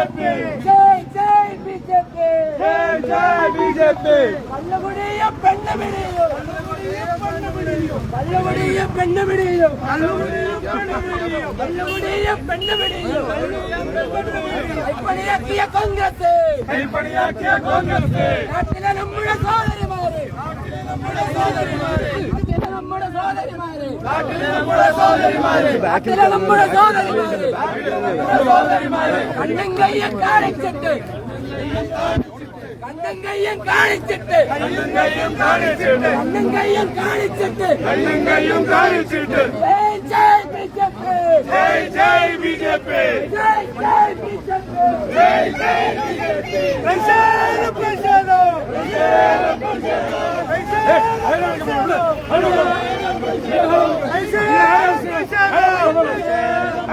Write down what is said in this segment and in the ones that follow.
BJP. ஜெய் ஜெய் BJP. ஜெய் ஜெய் பிஜேபி. கள்ளகுடிய பெண்ணமிடியும் கள்ளகுடிய பெண்ணமிடியும் கள்ளகுடிய பெண்ணமிடியும் கைப்பணியாக்கிய காங்கிரஸ் கைப்பணியாக்கிய காங்கிரஸ் நாட்டில நம்முடைய சோதரிமாரு நாட்டில நம்முடைய നമ്മുടെ നമ്മുടെ സഹോദരിമാര് കണ്ണും കയ്യും കാണിച്ചിട്ട് കണ്ണും കയ്യും കാണിച്ചിട്ട്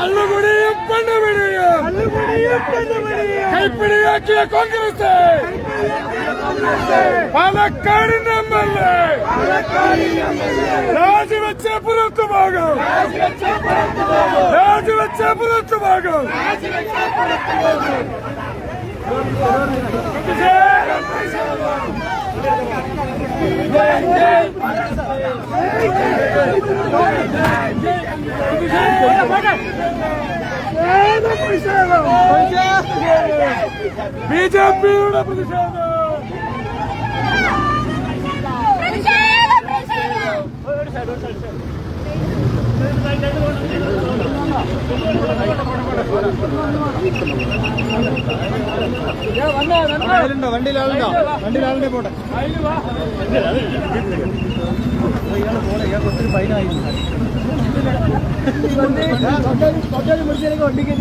കള്ളുകുടിയും പെണ്ണുപിടിയും കൈപ്പിടിയാക്കിയ കോൺഗ്രസ് പാലക്കാടിന്റെ എം എൽ എ രാജിവെച്ച പുറത്തു പോകും രാജിവെച്ച പുറത്തു പോകും ബി ജെ പിയുടെ പ്രതിഷേധം പ്രതിഷേധം വണ്ടിയിലാളുണ്ടോ വണ്ടിയിലാളുണ്ടെ പോട്ടെ. ഇയാൾക്ക് ഒത്തിരി ഫൈനായിരുന്നു വണ്ടിക്ക്